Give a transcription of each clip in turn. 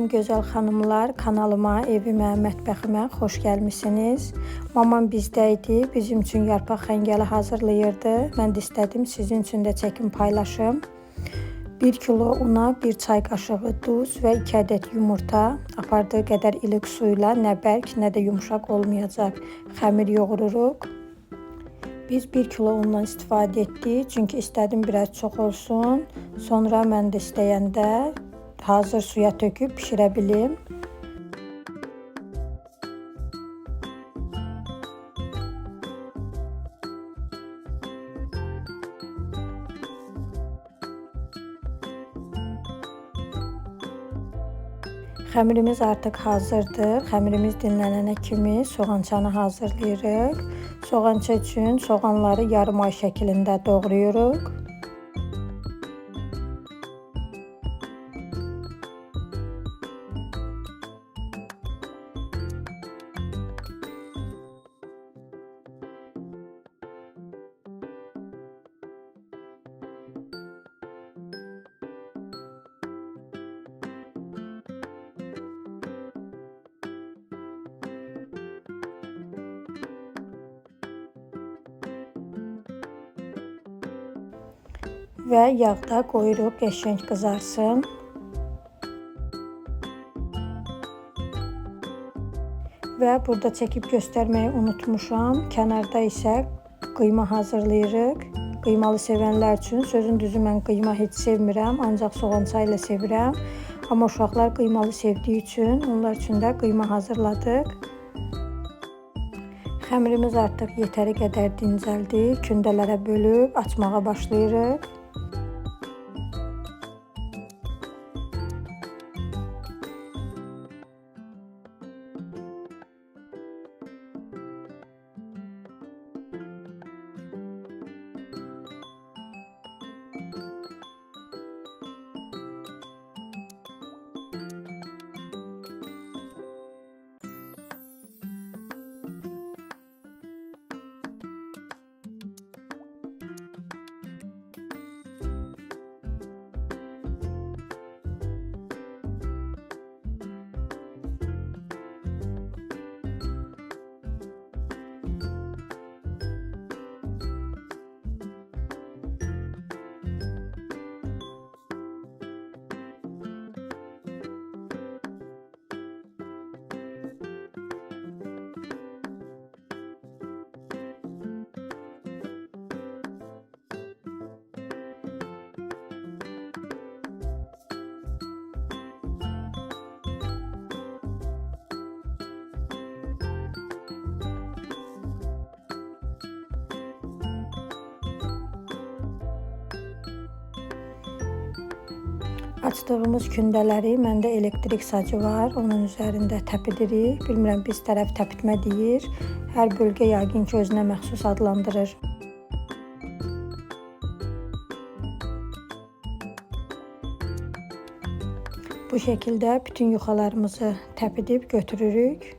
Salam gözəl xanımlar, kanalıma, evimə, mətbəximə xoş gəlmisiniz. Mamam bizdə idi, bizim üçün yarpaq xəngəli hazırlayırdı. Mən də istədim sizin üçün də çəkim paylaşım. 1 kilo una, 1 çay qaşığı duz və 2 ədəd yumurta apardığı qədər ilik su ilə nə bərk, nə də yumşaq olmayacaq xəmir yoğururuq. Biz 1 kilo undan istifadə etdik, çünki istədim biraz çox olsun. Sonra mən də istəyəndə hazır suya töküp pişirebilirim. Xəmirimiz artıq hazırdır. Xəmirimiz dinlənənə kimi soğançanı hazırlayırıq. Soğança üçün soğanları yarım ay şəklində doğrayırıq. Və yağda qoyuruq qəşəng qızarsın. Və burada çəkib göstərməyi unutmuşam. Kənarda isə qıyma hazırlayırıq. Qıymalı sevənlər üçün sözün düzü mən qıyma heç sevmirəm, ancaq soğan çay ilə sevirəm. Amma uşaqlar qıymalı sevdiyi üçün onlar üçün də qıyma hazırladıq. Xəmirimiz artıq yetəri qədər dincəldi. Kündələrə bölüb açmağa başlayırıq. Açdığımız kündələri məndə elektrik sacı var. Onun üzərində təpidirik. Bilmirəm biz tərəf təpitmə deyir. Hər bölgə yəqin ki özünə məxsus adlandırır. Bu şəkildə bütün yuxalarımızı təpidib götürürük.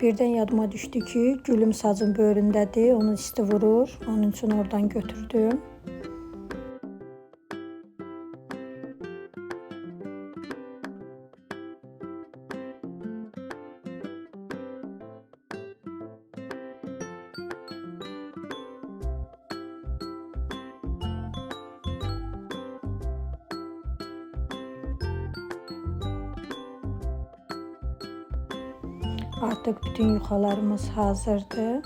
Birdən yadıma düşdü ki, gülüm sacın böyründədir. Onun isti vurur. Onun üçün oradan götürdüm. Artık bütün yuxalarımız hazırdır.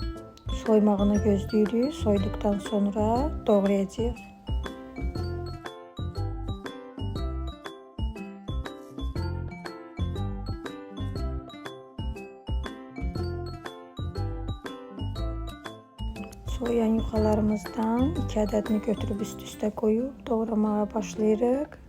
Soymağını gözləyirik. Soyduqdan sonra doğrayacağıq. Soyan yuxalarımızdan 2 ədədini götürüb üst-üstə qoyub doğramağa başlayırıq.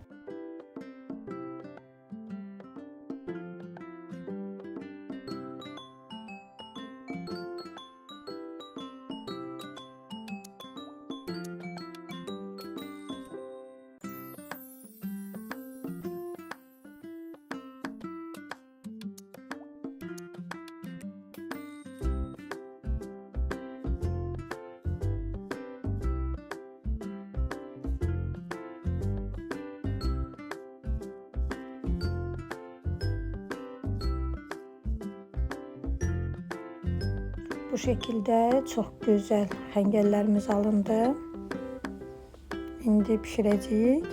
Bu şekilde çok güzel həngellerimiz alındı. İndi pişirəcəyik.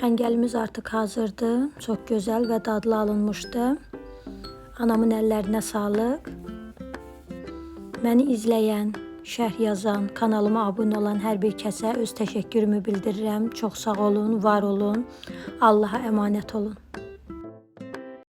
Xəngəlimiz artıq hazırdır. Çox gözəl və dadlı alınmışdı. Anamın əllərinə sağlıq. Məni izləyən, şərh yazan, kanalıma abunə olan hər bir kəsə öz təşəkkürümü bildirirəm. Çox sağ olun, var olun. Allaha əmanət olun.